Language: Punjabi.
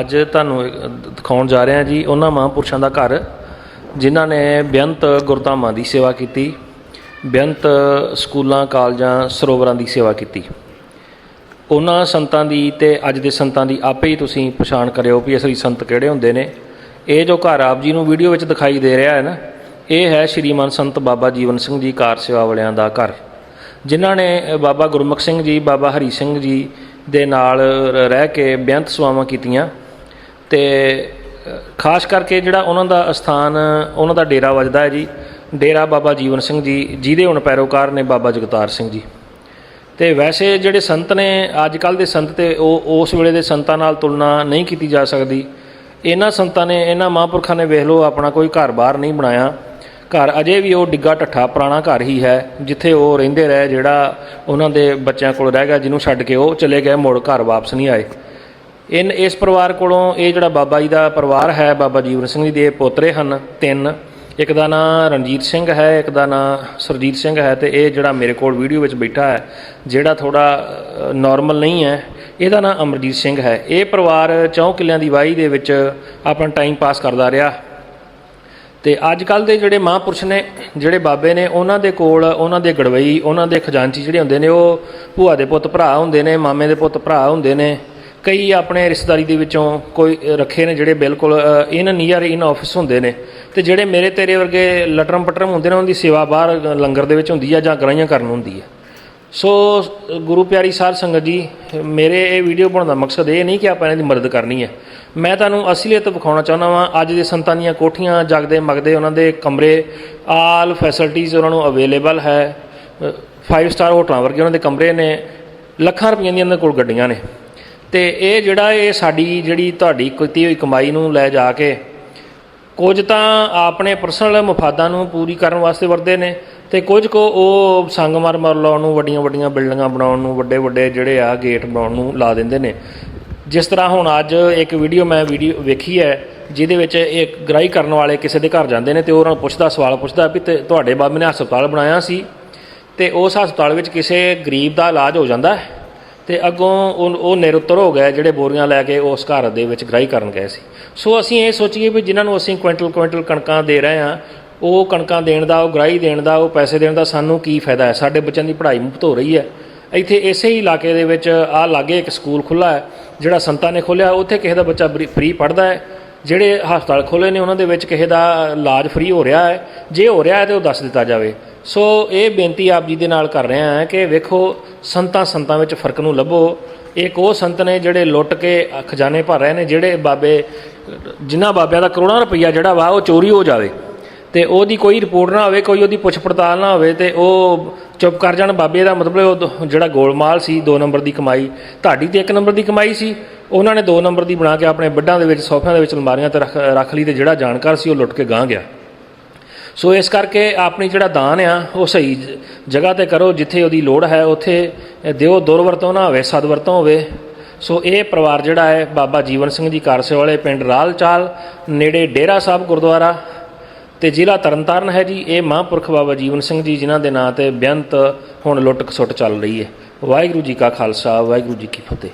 ਅੱਜ ਤੁਹਾਨੂੰ ਦਿਖਾਉਣ ਜਾ ਰਹੇ ਹਾਂ ਜੀ, ਉਹਨਾਂ ਮਹਾਂਪੁਰਸ਼ਾਂ ਦਾ ਘਰ, ਜਿਨ੍ਹਾਂ ਨੇ ਬੇਅੰਤ ਗੁਰਧਾਮਾਂ ਦੀ ਸੇਵਾ ਕੀਤੀ, ਬੇਅੰਤ ਸਕੂਲਾਂ, ਕਾਲਜਾਂ, ਸਰੋਵਰਾਂ ਦੀ ਸੇਵਾ ਕੀਤੀ। ਉਹਨਾਂ ਸੰਤਾਂ ਦੀ ਤੇ ਅੱਜ ਦੇ ਸੰਤਾਂ ਦੀ ਆਪੇ ਹੀ ਤੁਸੀਂ ਪਛਾਣ ਕਰਿਓ ਵੀ ਅਸਲੀ ਸੰਤ ਕਿਹੜੇ ਹੁੰਦੇ ਨੇ। ਇਹ ਜੋ ਘਰ ਆਪ ਜੀ ਨੂੰ ਵੀਡੀਓ ਵਿੱਚ ਦਿਖਾਈ ਦੇ ਰਿਹਾ ਹੈ ਨਾ, ਇਹ ਹੈ ਸ਼੍ਰੀਮਾਨ ਸੰਤ ਬਾਬਾ ਜੀਵਨ ਸਿੰਘ ਜੀ ਕਾਰ ਸੇਵਾ ਵਾਲਿਆਂ ਦਾ ਘਰ, ਜਿਨ੍ਹਾਂ ਨੇ ਬਾਬਾ ਗੁਰਮੁਖ ਸਿੰਘ ਜੀ, ਬਾਬਾ ਹਰੀ ਸਿੰਘ ਜੀ ਦੇ ਨਾਲ ਰਹਿ ਕੇ ਬੇਅੰਤ ਸੇਵਾਵਾਂ ਕੀਤੀਆਂ। ਤੇ ਖਾਸ ਕਰਕੇ ਜਿਹੜਾ ਉਹਨਾਂ ਦਾ ਅਸਥਾਨ, ਉਹਨਾਂ ਦਾ ਡੇਰਾ ਵੱਜਦਾ ਹੈ ਜੀ। ਡੇਰਾ ਬਾਬਾ ਜੀਵਨ ਸਿੰਘ ਜੀ, ਜਿਹਦੇ ਹੁਣ ਪੈਰੋਕਾਰ ਨੇ ਬਾਬਾ ਜਗਤਾਰ ਸਿੰਘ ਜੀ। ਤੇ ਵੈਸੇ ਜਿਹੜੇ ਸੰਤ ਨੇ ਅੱਜ ਕੱਲ ਦੇ ਸੰਤ ਤੇ ਉਹ ਉਸ ਵੇਲੇ ਦੇ ਸੰਤਾਂ ਨਾਲ ਤੁਲਨਾ ਨਹੀਂ ਕੀਤੀ ਜਾ ਸਕਦੀ। ਇਹਨਾਂ ਸੰਤਾਂ ਨੇ, ਇਹਨਾਂ ਮਹਾਂਪੁਰਖਾਂ ਨੇ ਵੇਖ ਲਓ, ਆਪਣਾ ਕੋਈ ਘਰ-ਬਾਰ ਨਹੀਂ ਬਣਾਇਆ। ਘਰ ਅਜੇ ਵੀ ਉਹ ਡਿੱਗਾ ਢੱਠਾ ਪੁਰਾਣਾ ਘਰ ਹੀ ਹੈ, ਜਿੱਥੇ ਉਹ ਰਹਿੰਦੇ ਰਹੇ, ਜਿਹੜਾ ਉਹਨਾਂ ਦੇ ਬੱਚਿਆਂ ਕੋਲ ਰਹਿ ਗਿਆ, ਜਿਹਨੂੰ ਛੱਡ ਕੇ ਉਹ ਚਲੇ ਗਏ, ਮੁੜ ਘਰ ਵਾਪਸ ਨਹੀਂ ਆਏ। ਇਨ ਇਸ ਪਰਿਵਾਰ ਕੋਲੋਂ ਇਹ ਜਿਹੜਾ ਬਾਬਾ ਜੀ ਦਾ ਪਰਿਵਾਰ ਹੈ, ਬਾਬਾ ਜੀਵਨ ਸਿੰਘ ਜੀ ਦੇ ਪੋਤਰੇ ਹਨ ਤਿੰਨ। ਇੱਕ ਦਾ ਨਾਂ ਰਣਜੀਤ ਸਿੰਘ ਹੈ, ਇੱਕ ਦਾ ਨਾਂ ਸਰਜੀਤ ਸਿੰਘ ਹੈ ਤੇ ਇਹ ਜਿਹੜਾ ਮੇਰੇ ਕੋਲ ਵੀਡੀਓ ਵਿੱਚ ਬੈਠਾ ਹੈ, ਜਿਹੜਾ ਥੋੜਾ ਨਾਰਮਲ ਨਹੀਂ ਹੈ, ਇਹਦਾ ਨਾਂ ਅਮਰਜੀਤ ਸਿੰਘ ਹੈ। ਇਹ ਪਰਿਵਾਰ ਚੌਂ ਕਿੱਲਿਆਂ ਦੀ ਵਾਹੀ ਦੇ ਵਿੱਚ ਆਪਣਾ ਟਾਈਮ ਪਾਸ ਕਰਦਾ ਰਿਹਾ। ਤੇ ਅੱਜ ਕੱਲ ਦੇ ਜਿਹੜੇ ਮਹਾਂਪੁਰਸ਼ ਨੇ, ਜਿਹੜੇ ਬਾਬੇ ਨੇ, ਉਹਨਾਂ ਦੇ ਕੋਲ, ਉਹਨਾਂ ਦੇ ਗੜਵਈ, ਉਹਨਾਂ ਦੇ ਖਜ਼ਾਨਚੀ ਜਿਹੜੇ ਹੁੰਦੇ ਨੇ, ਉਹ ਭੂਆ ਦੇ ਪੁੱਤ ਭਰਾ ਹੁੰਦੇ ਨੇ, ਮਾਮੇ ਦੇ ਪੁੱਤ ਭਰਾ ਹੁੰਦੇ ਨੇ। ਕਈ ਆਪਣੇ ਰਿਸ਼ਤੇਦਾਰੀ ਦੇ ਵਿੱਚੋਂ ਕੋਈ ਰੱਖੇ ਨੇ ਜਿਹੜੇ ਬਿਲਕੁਲ ਇਨ ਨੀਅਰ ਇਨ ਆਫਿਸ ਹੁੰਦੇ ਨੇ। ਤੇ ਜਿਹੜੇ ਮੇਰੇ ਤੇਰੇ ਵਰਗੇ ਲਟਰਮ ਪਟਰਮ ਹੁੰਦੇ ਨੇ ਉਹਨਾਂ ਦੀ ਸੇਵਾ ਬਾਹਰ ਲੰਗਰ ਦੇ ਵਿੱਚ ਹੁੰਦੀ ਆ ਜਾਂ ਗਰਾਈਆਂ ਕਰਨ ਹੁੰਦੀ ਹੈ ਸੋ, ਗੁਰੂ ਪਿਆਰੀ ਸਾਧ ਸੰਗਤ ਜੀ, ਮੇਰੇ ਇਹ ਵੀਡੀਓ ਬਣਾਉਣ ਦਾ ਮਕਸਦ ਇਹ ਨਹੀਂ ਕਿ ਆਪਾਂ ਇਹਨਾਂ ਦੀ ਮਦਦ ਕਰਨੀ ਹੈ ਮੈਂ ਤੁਹਾਨੂੰ ਅਸਲੀਅਤ ਵਿਖਾਉਣਾ ਚਾਹੁੰਦਾ ਵਾਂ, ਅੱਜ ਦੇ ਸੰਤਾਂ ਦੀਆਂ ਕੋਠੀਆਂ ਜਗਦੇ ਮਗਦੇ ਉਹਨਾਂ ਦੇ ਕਮਰੇ ਆਲ ਫੈਸਿਲਿਟੀਜ਼ ਉਹਨਾਂ ਨੂੰ ਅਵੇਲੇਬਲ ਹੈ। 5 ਸਟਾਰ ਹੋਟਲਾਂ ਵਰਗੇ ਉਹਨਾਂ ਦੇ ਕਮਰੇ ਨੇ, ਲੱਖਾਂ ਰੁਪਈਆਂ ਦੀਆਂ ਉਹਨਾਂ ਕੋਲ ਗੱਡੀਆਂ ਨੇ। ਤੇ ਇਹ ਜਿਹੜਾ ਇਹ ਸਾਡੀ ਜਿਹੜੀ ਤੁਹਾਡੀ ਕੀਤੀ ਹੋਈ ਕਮਾਈ ਨੂੰ ਲੈ ਜਾ ਕੇ ਕੁਝ ਤਾਂ ਆਪਣੇ ਪਰਸਨਲ ਮਫਾਦਾਂ ਨੂੰ ਪੂਰੀ ਕਰਨ ਵਾਸਤੇ ਵਰਦੇ ਨੇ ਤੇ ਕੁਝ ਕੋ ਉਹ ਸੰਗਮਰ ਮਰ ਲਾਉਣ ਨੂੰ, ਵੱਡੀਆਂ ਵੱਡੀਆਂ ਬਿਲਡਿੰਗਾਂ ਬਣਾਉਣ ਨੂੰ, ਵੱਡੇ ਵੱਡੇ ਜਿਹੜੇ ਆ ਗੇਟ ਬਣਾਉਣ ਨੂੰ ਲਾ ਦਿੰਦੇ ਨੇ। ਜਿਸ ਤਰ੍ਹਾਂ ਹੁਣ ਅੱਜ ਇੱਕ ਵੀਡੀਓ ਮੈਂ ਵੀਡੀਓ ਵੇਖੀ ਹੈ, ਜਿਹਦੇ ਵਿੱਚ ਇੱਕ ਗ੍ਰਾਈ ਕਰਨ ਵਾਲੇ ਕਿਸੇ ਦੇ ਘਰ ਜਾਂਦੇ ਨੇ ਤੇ ਉਹਨਾਂ ਨੂੰ ਪੁੱਛਦਾ, ਸਵਾਲ ਪੁੱਛਦਾ ਵੀ ਤੇ ਤੁਹਾਡੇ ਬਾਬੇ ਨੇ ਹਸਪਤਾਲ ਬਣਾਇਆ ਸੀ ਤੇ ਉਸ ਹਸਪਤਾਲ ਵਿੱਚ ਕਿਸੇ ਗਰੀਬ ਦਾ ਇਲਾਜ ਹੋ ਜਾਂਦਾ ਹੈ? ਤੇ ਅੱਗੋਂ ਉਹ ਉਹ ਨਿਰੁੱਤਰ ਹੋ ਗਏ, ਜਿਹੜੇ ਬੋਰੀਆਂ ਲੈ ਕੇ ਉਸ ਘਰ ਦੇ ਵਿੱਚ ਗ੍ਰਾਈ ਕਰਨ ਗਏ ਸੀ। ਸੋ ਅਸੀਂ ਇਹ ਸੋਚੀਏ ਵੀ ਜਿਨ੍ਹਾਂ ਨੂੰ ਅਸੀਂ ਕੁਇੰਟਲ ਕੁਇੰਟਲ ਕਣਕਾਂ ਦੇ ਰਹੇ ਹਾਂ, ਉਹ ਕਣਕਾਂ ਦੇਣ ਦਾ, ਉਹ ਗ੍ਰਾਈ ਦੇਣ ਦਾ, ਉਹ ਪੈਸੇ ਦੇਣ ਦਾ ਸਾਨੂੰ ਕੀ ਫਾਇਦਾ ਹੈ? ਸਾਡੇ ਬੱਚਿਆਂ ਦੀ ਪੜ੍ਹਾਈ ਮੁਫਤ ਹੋ ਰਹੀ ਹੈ। ਇੱਥੇ ਇਸੇ ਹੀ ਇਲਾਕੇ ਦੇ ਵਿੱਚ ਆ ਲਾਗੇ ਇੱਕ ਸਕੂਲ ਖੁੱਲਾ ਹੈ, ਜਿਹੜਾ ਸੰਤਾਂ ਨੇ ਖੋਲ੍ਹਿਆ। ਉੱਥੇ ਕਿਸੇ ਦਾ ਬੱਚਾ ਫ੍ਰੀ ਪੜ੍ਹਦਾ ਹੈ। ਜਿਹੜੇ ਹਸਪਤਾਲ ਖੋਲ੍ਹੇ ਨੇ, ਉਹਨਾਂ ਦੇ ਵਿੱਚ ਕਿਸੇ ਦਾ ਇਲਾਜ ਫ੍ਰੀ ਹੋ ਰਿਹਾ ਹੈ। ਜੇ ਹੋ ਰਿਹਾ ਹੈ ਤੇ ਉਹ ਦੱਸ ਦਿੱਤਾ ਜਾਵੇ। ਸੋ ਇਹ ਬੇਨਤੀ ਆਪ ਜੀ ਦੇ ਨਾਲ ਕਰ ਰਿਹਾ ਹਾਂ ਕਿ ਵੇਖੋ, ਸੰਤਾਂ ਸੰਤਾਂ ਵਿੱਚ ਫ਼ਰਕ ਨੂੰ ਲੱਭੋ। ਇੱਕ ਉਹ ਸੰਤ ਨੇ ਜਿਹੜੇ ਲੁੱਟ ਕੇ ਖਜ਼ਾਨੇ ਭਰ ਰਹੇ ਨੇ, ਜਿਹੜੇ ਬਾਬੇ, ਜਿਨ੍ਹਾਂ ਬਾਬਿਆਂ ਦਾ ਕਰੋੜਾਂ ਰੁਪਈਆ ਜਿਹੜਾ ਵਾ, ਉਹ ਚੋਰੀ ਹੋ ਜਾਵੇ। ਤੇ ਉਹਦੀ ਕੋਈ ਰਿਪੋਰਟ ਨਾ ਹੋਵੇ, ਕੋਈ ਉਹਦੀ ਪੁੱਛ ਪੜਤਾਲ ਨਾ ਹੋਵੇ ਤੇ ਉਹ ਚੁੱਪ ਕਰ ਜਾਣ। ਬਾਬੇ ਦਾ ਮਤਲਬ ਉਹ ਦ- ਜਿਹੜਾ ਗੋਲਮਾਲ ਸੀ 2 ਨੰਬਰ ਦੀ ਕਮਾਈ। ਤੁਹਾਡੀ ਤੇ 1 ਨੰਬਰ ਦੀ ਕਮਾਈ ਸੀ। ਉਹਨਾਂ ਨੇ 2 ਨੰਬਰ ਦੀ ਬਣਾ ਕੇ ਆਪਣੇ ਬੱਡਾਂ ਦੇ ਵਿੱਚ, ਸੋਫਿਆਂ ਦੇ ਵਿੱਚ ਅਲਮਾਰੀਆਂ ਤੇ ਰੱਖ ਰੱਖ ਲਈ ਤੇ ਜਿਹੜਾ ਜਾਣਕਾਰ ਸੀ ਉਹ ਲੁੱਟ ਕੇ ਗਾਂ ਗਿਆ। ਸੋ ਇਸ ਕਰਕੇ ਆਪਣੀ ਜਿਹੜਾ ਦਾਨ ਆ, ਉਹ ਸਹੀ ਜਗ੍ਹਾ ਤੇ ਕਰੋ ਜਿੱਥੇ ਉਹਦੀ ਲੋੜ ਹੈ। ਉੱਥੇ ਦਿਓ ਦੁਰਵਰਤੋਂ ਨਾ ਹੋਵੇ, ਸਦਵਰਤੋਂ ਹੋਵੇ। ਸੋ ਇਹ ਪਰਿਵਾਰ ਜਿਹੜਾ ਹੈ, ਬਾਬਾ ਜੀਵਨ ਸਿੰਘ ਜੀ ਕਾਰਸੇ ਵਾਲੇ ਪਿੰਡ ਰਾਲਚਾਲ, ਨੇੜੇ ਡੇਰਾ ਸਾਹਿਬ ਗੁਰਦੁਆਰਾ ਤੇ ਜ਼ਿਲ੍ਹਾ ਤਰਨਤਾਰਨ ਹੈ ਜੀ, ਇਹ ਮਹਾਂਪੁਰਖ ਬਾਬਾ ਜੀਵਨ ਸਿੰਘ ਜੀ, ਜਿਨ੍ਹਾਂ ਦੇ ਨਾਂ ਤੇ ਬੇਅੰਤ ਹੁਣ ਲੁੱਟ ਖਸੁੱਟ ਚੱਲ ਰਹੀ ਹੈ। ਵਾਹਿਗੁਰੂ ਜੀ ਕਾ ਖਾਲਸਾ, ਵਾਹਿਗੁਰੂ ਜੀ ਕੀ ਫਤਿਹ।